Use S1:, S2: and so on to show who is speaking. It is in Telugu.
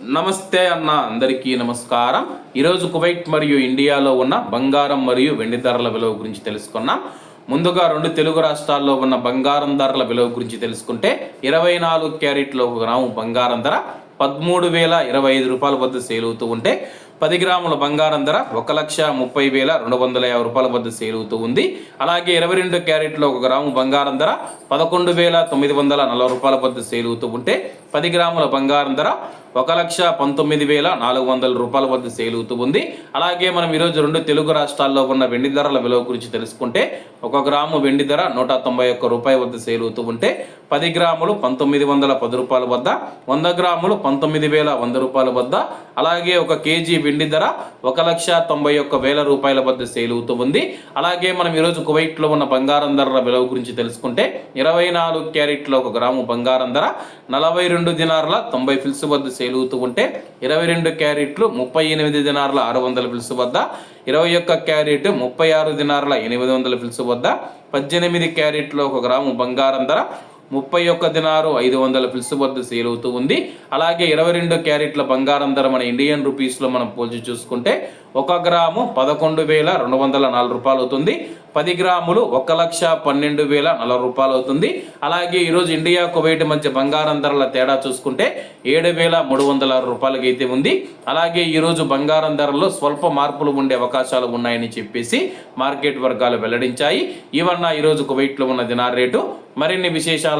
S1: నమస్తే అన్న అందరికీ నమస్కారం. ఈరోజు కువైట్ మరియు ఇండియాలో ఉన్న బంగారం మరియు వెండి ధరల విలువ గురించి తెలుసుకున్నాం. ముందుగా రెండు తెలుగు రాష్ట్రాల్లో ఉన్న బంగారం ధరల విలువ గురించి తెలుసుకుంటే ఇరవై నాలుగు క్యారెట్లో ఒక గ్రాము బంగారం ధర పదమూడు వేల ఇరవై ఐదు రూపాయల వద్ద సేల్ అవుతూ ఉంటే పది గ్రాముల బంగారం ధర ఒక లక్ష ముప్పై వేల రెండు వందల యాభై రూపాయల వద్ద సేల్ అవుతూ ఉంది. అలాగే ఇరవై రెండు క్యారెట్లో ఒక గ్రాము బంగారం ధర పదకొండు వేల తొమ్మిది వందల నలభై రూపాయల వద్ద సేల్ అవుతూ ఉంటే పది గ్రాముల బంగారం ధర ఒక లక్ష పంతొమ్మిది వేల నాలుగు వందల రూపాయల వద్ద సేల్ అవుతూ ఉంది. అలాగే మనం ఈరోజు రెండు తెలుగు రాష్ట్రాల్లో ఉన్న వెండి ధరల విలువ గురించి తెలుసుకుంటే ఒక గ్రాము వెండి ధర నూట తొంభై ఒక్క రూపాయి వద్ద సేల్ అవుతూ ఉంటే పది గ్రాములు పంతొమ్మిది వందల పది రూపాయల వద్ద వంద గ్రాములు పంతొమ్మిది వేల వంద రూపాయల వద్ద అలాగే ఒక కేజీ వెండి ధర ఒక లక్ష తొంభై ఒక్క వేల రూపాయల వద్ద సేల్ అవుతూ ఉంది. అలాగే మనం ఈరోజు కువైట్లో ఉన్న బంగారం ధరల విలువ గురించి తెలుసుకుంటే ఇరవై నాలుగు క్యారెట్లో ఒక గ్రాము బంగారం ధర నలభై రెండు దినార్ల తొంభై ఫిల్స్ వద్ద సేల్ అవుతూ ఉంటే ఇరవై రెండు క్యారెట్లు ముప్పై ఎనిమిది దినార్ల ఆరు వందల ఫిల్స్ వద్ద ఇరవై ఒక్క క్యారెట్ ముప్పై ఆరు దినార్ల ఎనిమిది వందల ఫిల్స్ వద్ద పద్దెనిమిది క్యారెట్లో ఒక గ్రాము బంగారం ధర ముప్పై ఒక్క దినారు ఐదు వందల ఫిల్స్ వద్ద సేల్ అవుతూ ఉంది. అలాగే ఇరవై రెండు క్యారెట్ల బంగారం ధర మన ఇండియన్ రూపీస్లో మనం పోల్చి చూసుకుంటే ఒక గ్రాము పదకొండు వేల రెండు వందల నాలుగు రూపాయలు అవుతుంది. పది గ్రాములు ఒక లక్ష పన్నెండు వేల నలభై రూపాయలు అవుతుంది. అలాగే ఈరోజు ఇండియా కువైట్ మధ్య బంగారం ధరల తేడా చూసుకుంటే ఏడు వేల మూడు వందల ఆరు రూపాయలకి అయితే ఉంది. అలాగే ఈరోజు బంగారం ధరల్లో స్వల్ప మార్పులు ఉండే అవకాశాలు ఉన్నాయని చెప్పేసి మార్కెట్ వర్గాలు వెల్లడించాయి. ఇవన్న ఈరోజు కువైట్లో ఉన్న దినార్ రేటు. మరిన్ని విశేషాలు